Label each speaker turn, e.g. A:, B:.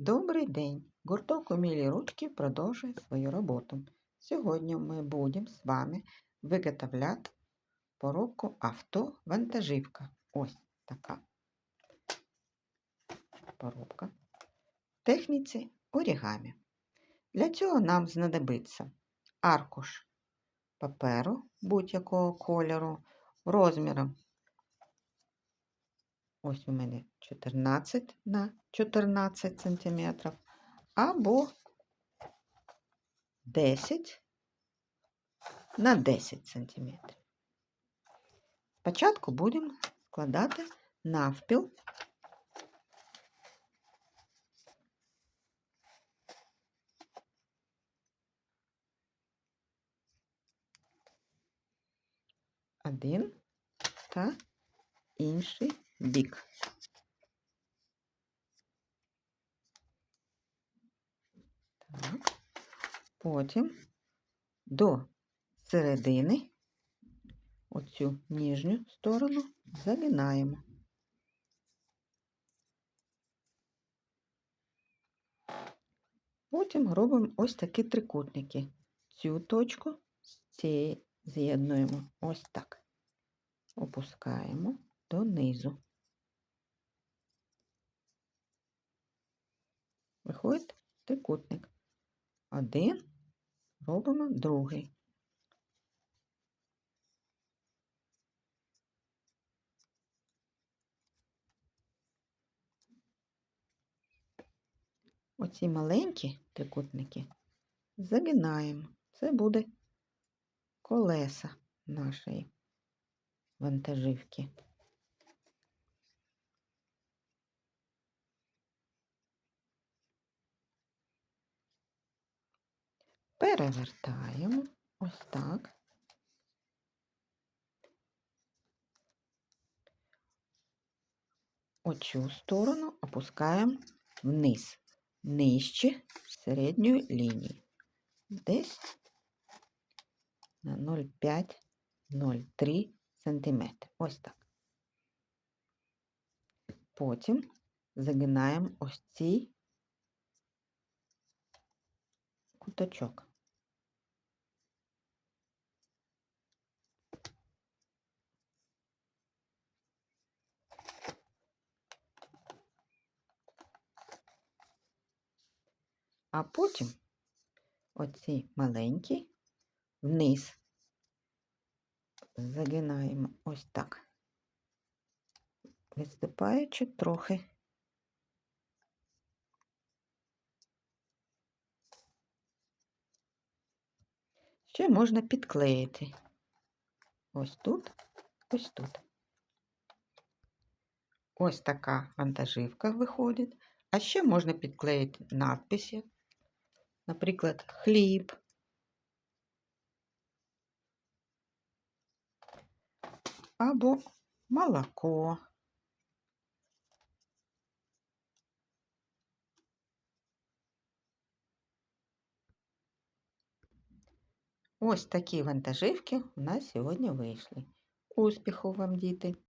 A: Добрий день! Гурток «Умілі ручки» продовжує свою роботу. Сьогодні ми будемо з вами виготовляти поробку авто-вантажівка. Ось така поробка. Техніці орігамі. Для цього нам знадобиться аркуш паперу будь-якого кольору розміром. Ось у мене 14 на 14 сантиметрів або 10 на 10 сантиметрів. Спочатку будемо складати навпіл один та інший бік. Так. Потім до середини оцю нижню сторону загинаємо. Потім робимо ось такі трикутники. Цю точку з цією з'єднуємо ось так. Опускаємо донизу. Виходить трикутник. Один, робимо другий. Оці маленькі трикутники загинаємо. Це буде колеса нашої вантажівки. Перевертаємо ось так. Оцю сторону опускаємо вниз, нижче середньої лінії. Десь на 0,5-0,3 см. Ось так. Потім загинаємо ось цей куточок. А потім оці маленькі вниз загинаємо ось так, відступаючи трохи. Ще можна підклеїти. Ось тут, ось тут. Ось така вантажівка виходить. А ще можна підклеїти надписи, наприклад, хліб. Або молоко. Ось такі вантажівки у нас сьогодні вийшли. Успіху вам, діти!